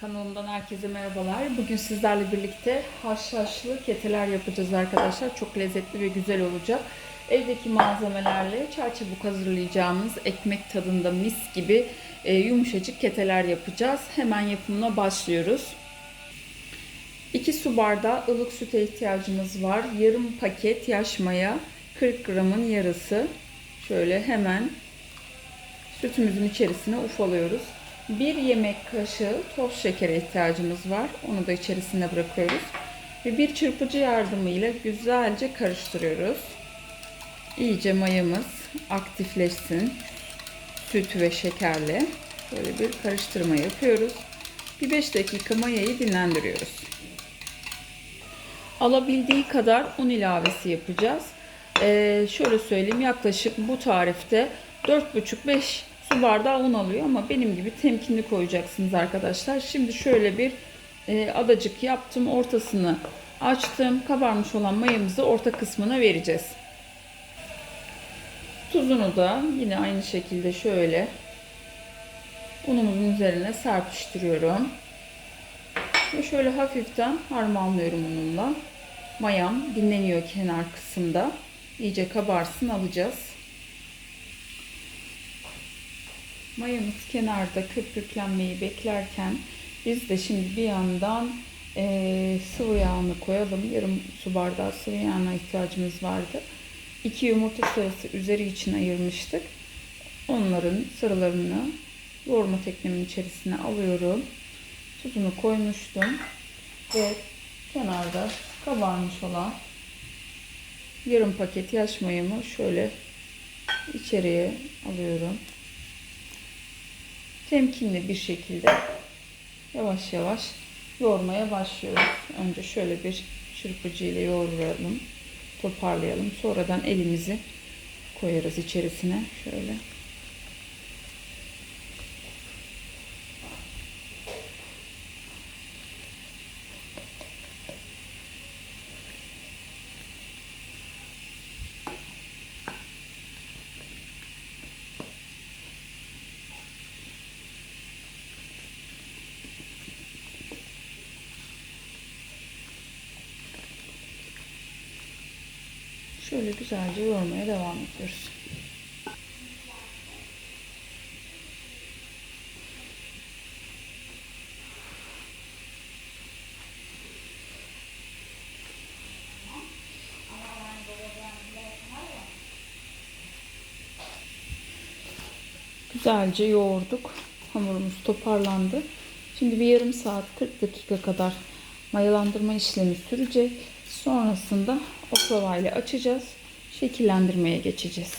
Kanalımdan herkese merhabalar. Bugün sizlerle birlikte haşhaşlı keteler yapacağız arkadaşlar. Çok lezzetli ve güzel olacak. Evdeki malzemelerle çarçabuk hazırlayacağımız ekmek tadında mis gibi e, yumuşacık keteler yapacağız. Hemen yapımına başlıyoruz. 2 su bardağı ılık süte ihtiyacımız var. Yarım paket yaş maya, 40 gramın yarısı. Şöyle hemen sütümüzün içerisine ufalıyoruz. 1 yemek kaşığı toz şekere ihtiyacımız var. Onu da içerisine bırakıyoruz. Ve bir çırpıcı yardımıyla güzelce karıştırıyoruz. İyice mayamız aktifleşsin. Süt ve şekerle böyle bir karıştırma yapıyoruz. Bir 5 dakika mayayı dinlendiriyoruz. Alabildiği kadar un ilavesi yapacağız. Ee, şöyle söyleyeyim yaklaşık bu tarifte 4,5-5 su bardağı un alıyor ama benim gibi temkinli koyacaksınız arkadaşlar. Şimdi şöyle bir e, adacık yaptım. Ortasını açtım. Kabarmış olan mayamızı orta kısmına vereceğiz. Tuzunu da yine aynı şekilde şöyle unumuzun üzerine serpiştiriyorum. Ve şöyle hafiften harmanlıyorum unumla. Mayam dinleniyor kenar kısımda. İyice kabarsın alacağız. Mayamız kenarda köpüklenmeyi beklerken biz de şimdi bir yandan e, sıvı yağını koyalım. Yarım su bardağı sıvı yağına ihtiyacımız vardı. İki yumurta sarısı üzeri için ayırmıştık. Onların sarılarını yoğurma teknemin içerisine alıyorum. Tuzunu koymuştum. Ve kenarda kabarmış olan yarım paket yaş mayamı şöyle içeriye alıyorum temkinli bir şekilde yavaş yavaş yoğurmaya başlıyoruz. Önce şöyle bir çırpıcı ile yoğuralım, toparlayalım. Sonradan elimizi koyarız içerisine. Şöyle. Şöyle güzelce yoğurmaya devam ediyoruz. Güzelce yoğurduk. Hamurumuz toparlandı. Şimdi bir yarım saat 40 dakika kadar mayalandırma işlemi sürecek. Sonrasında oklava ile açacağız. Şekillendirmeye geçeceğiz.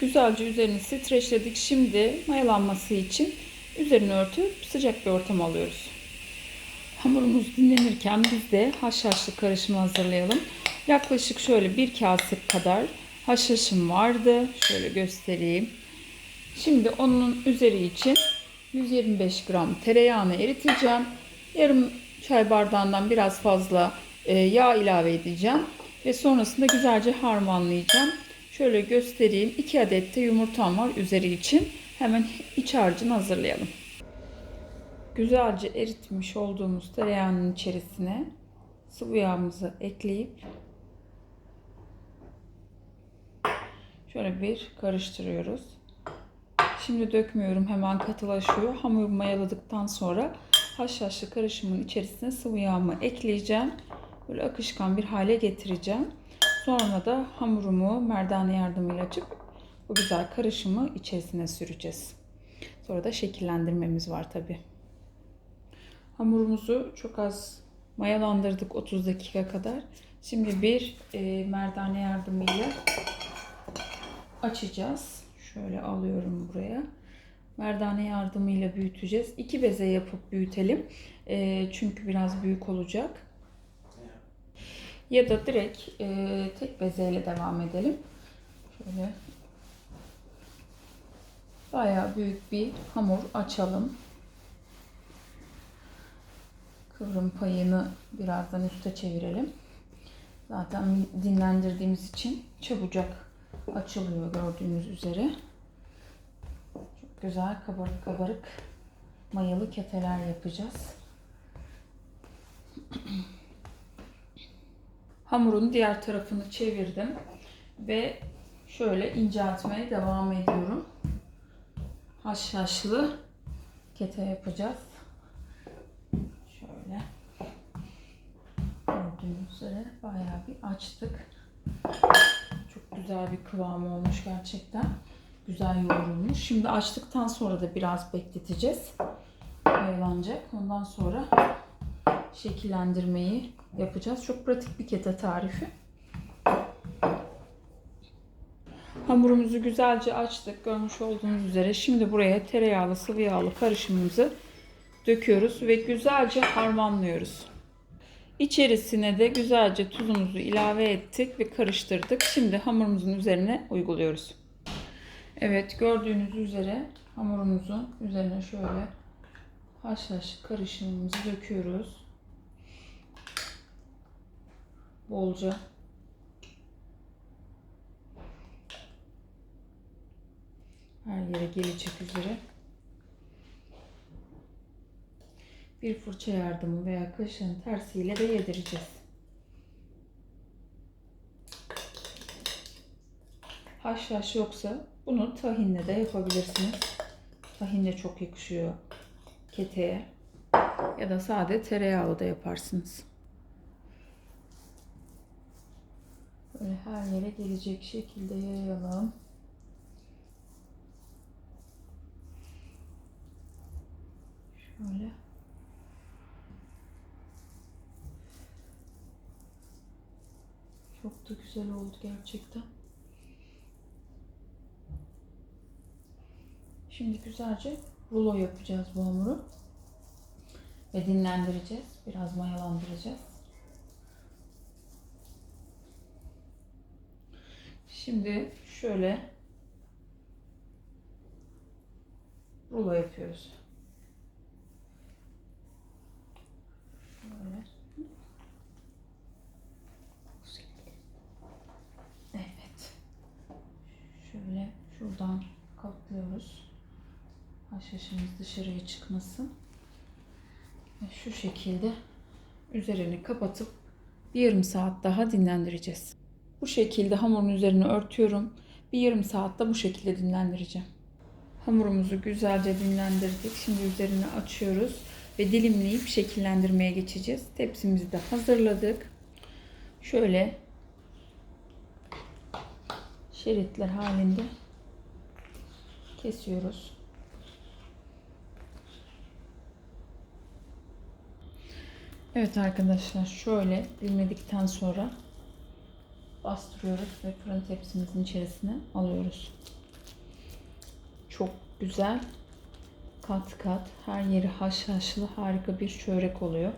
Güzelce üzerini streçledik. Şimdi mayalanması için üzerini örtüp sıcak bir ortam alıyoruz. Hamurumuz dinlenirken biz de haşhaşlı karışımı hazırlayalım. Yaklaşık şöyle bir kase kadar haşhaşım vardı. Şöyle göstereyim. Şimdi onun üzeri için 125 gram tereyağını eriteceğim. Yarım çay bardağından biraz fazla e, yağ ilave edeceğim. Ve sonrasında güzelce harmanlayacağım. Şöyle göstereyim. 2 adet de yumurtam var üzeri için. Hemen iç harcını hazırlayalım. Güzelce eritmiş olduğumuz tereyağının içerisine sıvı yağımızı ekleyip şöyle bir karıştırıyoruz. Şimdi dökmüyorum hemen katılaşıyor. Hamur mayaladıktan sonra haşhaşlı karışımın içerisine sıvı yağımı ekleyeceğim. Böyle akışkan bir hale getireceğim. Sonra da hamurumu merdane yardımıyla açıp bu güzel karışımı içerisine süreceğiz. Sonra da şekillendirmemiz var tabi. Hamurumuzu çok az mayalandırdık 30 dakika kadar. Şimdi bir e, merdane yardımıyla açacağız. Şöyle alıyorum buraya merdane yardımıyla büyüteceğiz. İki beze yapıp büyütelim. E, çünkü biraz büyük olacak. Ya da direkt e, tek bezeyle devam edelim. Şöyle bayağı büyük bir hamur açalım. Kıvrım payını birazdan üste çevirelim. Zaten dinlendirdiğimiz için çabucak açılıyor gördüğünüz üzere güzel kabarık kabarık mayalı keteler yapacağız. Hamurun diğer tarafını çevirdim ve şöyle inceltmeye devam ediyorum. Haşhaşlı kete yapacağız. Şöyle gördüğünüz üzere bayağı bir açtık. Çok güzel bir kıvam olmuş gerçekten. Güzel yoğrulmuş. Şimdi açtıktan sonra da biraz bekleteceğiz. Mayalanacak. Ondan sonra şekillendirmeyi yapacağız. Çok pratik bir kete tarifi. Hamurumuzu güzelce açtık. Görmüş olduğunuz üzere. Şimdi buraya tereyağlı sıvı yağlı karışımımızı döküyoruz ve güzelce harmanlıyoruz. İçerisine de güzelce tuzumuzu ilave ettik ve karıştırdık. Şimdi hamurumuzun üzerine uyguluyoruz. Evet gördüğünüz üzere hamurumuzun üzerine şöyle haşhaş karışımımızı döküyoruz. Bolca. Her yere gelecek üzere. Bir fırça yardımı veya kaşığın tersiyle de yedireceğiz. Haşhaş yoksa bunu tahinle de yapabilirsiniz. Tahin de çok yakışıyor keteye. Ya da sade tereyağlı da yaparsınız. Böyle her yere gelecek şekilde yayalım. Şöyle. Çok da güzel oldu gerçekten. Şimdi güzelce rulo yapacağız bu hamuru. Ve dinlendireceğiz. Biraz mayalandıracağız. Şimdi şöyle rulo yapıyoruz. Şöyle. Evet. Şöyle şuradan katlıyoruz. Haşhaşımız dışarıya çıkmasın. Şu şekilde üzerini kapatıp bir yarım saat daha dinlendireceğiz. Bu şekilde hamurun üzerine örtüyorum. Bir yarım saat da bu şekilde dinlendireceğim. Hamurumuzu güzelce dinlendirdik. Şimdi üzerini açıyoruz ve dilimleyip şekillendirmeye geçeceğiz. Tepsimizi de hazırladık. Şöyle şeritler halinde kesiyoruz. Evet arkadaşlar şöyle dilimledikten sonra bastırıyoruz ve fırın tepsimizin içerisine alıyoruz. Çok güzel kat kat her yeri haşhaşlı harika bir çörek oluyor.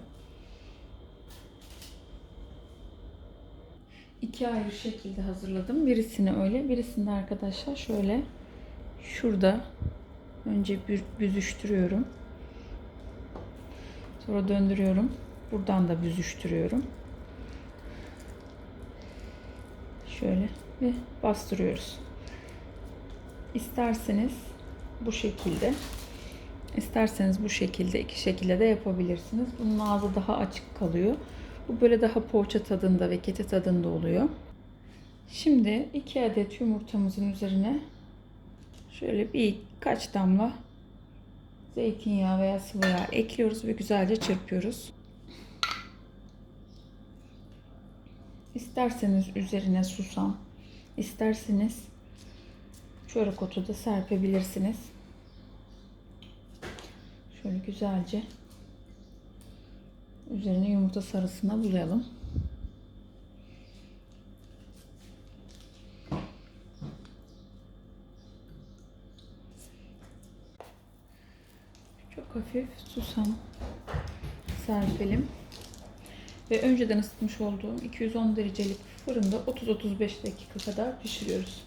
İki ayrı şekilde hazırladım. Birisini öyle, birisini de arkadaşlar şöyle şurada önce büzüştürüyorum. Sonra döndürüyorum. Buradan da büzüştürüyorum. Şöyle ve bastırıyoruz. İsterseniz bu şekilde isterseniz bu şekilde iki şekilde de yapabilirsiniz. Bunun ağzı daha açık kalıyor. Bu böyle daha poğaça tadında ve kete tadında oluyor. Şimdi iki adet yumurtamızın üzerine şöyle birkaç damla zeytinyağı veya sıvı yağ ekliyoruz ve güzelce çırpıyoruz. İsterseniz üzerine susam, isterseniz çörek otu da serpebilirsiniz. Şöyle güzelce üzerine yumurta sarısına bulayalım. Çok hafif susam serpelim. Ve önceden ısıtmış olduğum 210 derecelik fırında 30-35 dakika kadar pişiriyoruz.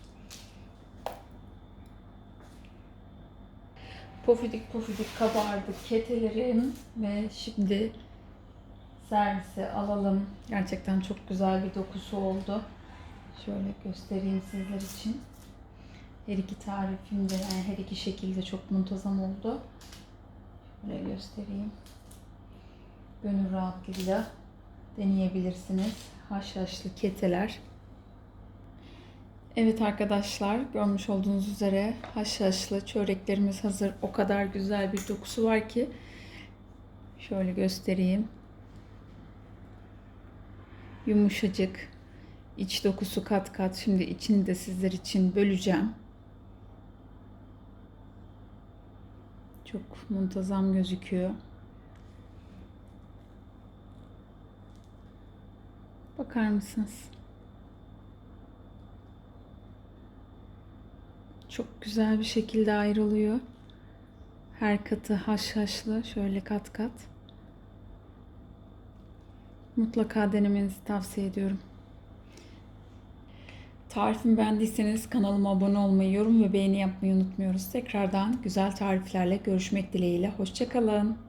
Pofidik pofidik kabardı ketelerim ve şimdi servise alalım. Gerçekten çok güzel bir dokusu oldu. Şöyle göstereyim sizler için. Her iki tarifim de yani her iki şekilde çok muntazam oldu. Şöyle göstereyim. Gönül rahatlığıyla deneyebilirsiniz. Haşhaşlı keteler. Evet arkadaşlar görmüş olduğunuz üzere haşhaşlı çöreklerimiz hazır. O kadar güzel bir dokusu var ki şöyle göstereyim. Yumuşacık. iç dokusu kat kat. Şimdi içini de sizler için böleceğim. Çok muntazam gözüküyor. Bakar mısınız? Çok güzel bir şekilde ayrılıyor. Her katı haşhaşlı şöyle kat kat. Mutlaka denemenizi tavsiye ediyorum. Tarifimi beğendiyseniz kanalıma abone olmayı, yorum ve beğeni yapmayı unutmuyoruz. Tekrardan güzel tariflerle görüşmek dileğiyle. Hoşçakalın.